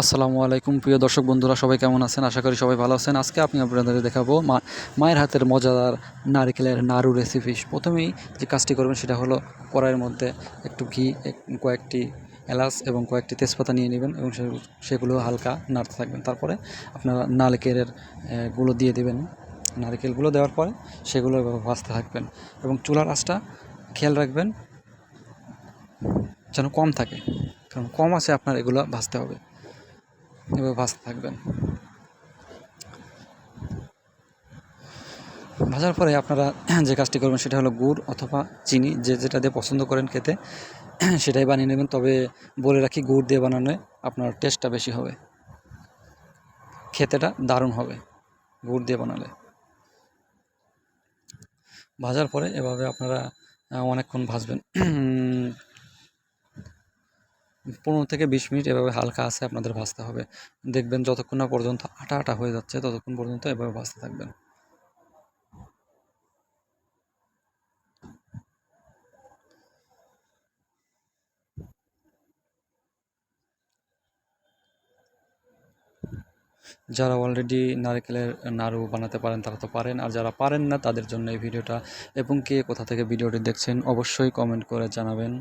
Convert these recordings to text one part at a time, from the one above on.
আসসালামু আলাইকুম, প্রিয় দর্শক বন্ধুরা, সবাই কেমন আছেন? আশা করি সবাই ভালো আছেন। আজকে আপনি আপনাদের দেখাবো মায়ের হাতের মজাদার নারকেলের নাড়ু রেসিপি প্রথমেই যে কাজটি করবেন সেটা হলো কড়াইয়ের মধ্যে একটু ঘি কয়েকটি এলাচ এবং কয়েকটি তেজপাতা নিয়ে নেবেন এবং সেগুলো হালকা নাড়তে থাকবেন। তারপরে আপনারা নারকেলের গুঁড়ো দিয়ে দেবেন। নারকেলগুলো দেওয়ার পরে সেগুলো ভাজতে থাকবেন এবং চুলার আঁচটা খেয়াল রাখবেন যেন কম থাকে। কারণ কম আছে আপনার এগুলো ভাজতে হবে। এভাবে ভাজতে থাকবেন। ভাজার পরে আপনারা যে কাজটি করবেন সেটা হলো গুড় অথবা চিনি, যে যেটা দিয়ে পছন্দ করেন খেতে, সেটাই বানিয়ে নেবেন। তবে বলে রাখি, গুড় দিয়ে বানানো আপনার টেস্টটা বেশি হবে। খেতেটা দারুণ হবে গুড় দিয়ে বানালে। ভাজার পরে এভাবে আপনারা অনেকক্ষণ ভাজবেন। পনেরো থেকে বিশ মিনিট এভাবে হালকা আছে, আপনাদের ভাজতে হবে। দেখবেন যতক্ষণ না পর্যন্ত আটা আটা হয়ে যাচ্ছে, ততক্ষণ পর্যন্ত এভাবে ভাজতে থাকবেন। যারা অলরেডি নারকেলের নাড়ু বানাতে পারেন, তারা তো পারেন। আর যারা পারেন না, তাদের জন্য এই ভিডিওটা। এবং কে কোথা থেকে ভিডিওটি দেখছেন, অবশ্যই কমেন্ট করে জানাবেন।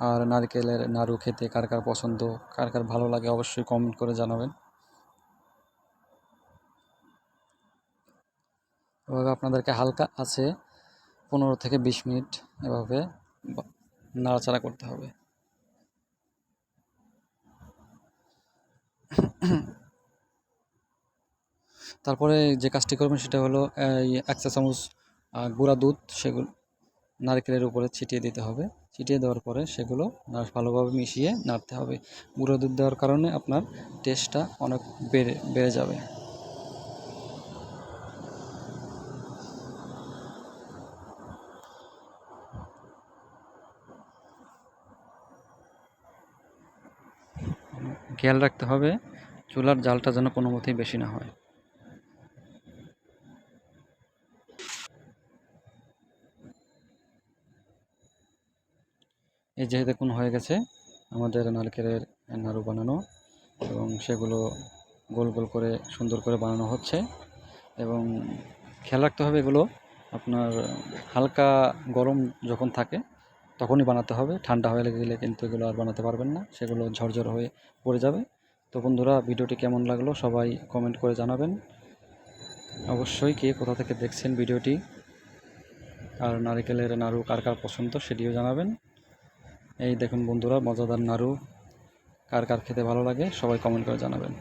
আর নারকেলের নাড়ু খেতে কার কার পছন্দ, কার কার ভালো লাগে অবশ্যই কমেন্ট করে জানাবেন। এভাবে আপনাদেরকে হালকা আছে পনেরো থেকে বিশ মিনিট এভাবে নাড়াচাড়া করতে হবে। তারপরে যে কাজটি করবেন সেটা হলো এক চা চামচ গুঁড়া দুধ, সেগুলো নারকেলের উপরে ছিটিয়ে দিতে হবে। ছিটিয়ে দেওয়ার পরে সেগুলো ভালোভাবে মিশিয়ে নাড়তে হবে। গুঁড়ো দুধ দেওয়ার কারণে আপনার টেস্টটা অনেক বেড়ে বেড়ে যাবে। খেয়াল রাখতে হবে, চুলার জালটা যেন কোনো মতেই বেশি না হয়। এই যে দেখুন, হয়ে গেছে আমাদের নারকেলের নাড়ু বানানো এবং সেগুলো গোল গোল করে সুন্দর করে বানানো হচ্ছে। এবং খেয়াল রাখতে হবে এগুলো আপনার হালকা গরম যখন থাকে তখনই বানাতে হবে। ঠান্ডা হয়ে গেলে কিন্তু এগুলো আর বানাতে পারবেন না, সেগুলো ঝরঝর হয়ে পড়ে যাবে। তো বন্ধুরা, ভিডিওটি কেমন লাগল সবাই কমেন্ট করে জানাবেন। অবশ্যই কে কোথা থেকে দেখছেন ভিডিওটি, আর নারকেলের নাড়ু কার কার পছন্দ সেটিও জানাবেন। এই দেখুন বন্ধুরা মজাদার নাড়ু। কার কার খেতে ভালো লাগে সবাই কমেন্ট করে জানাবেন।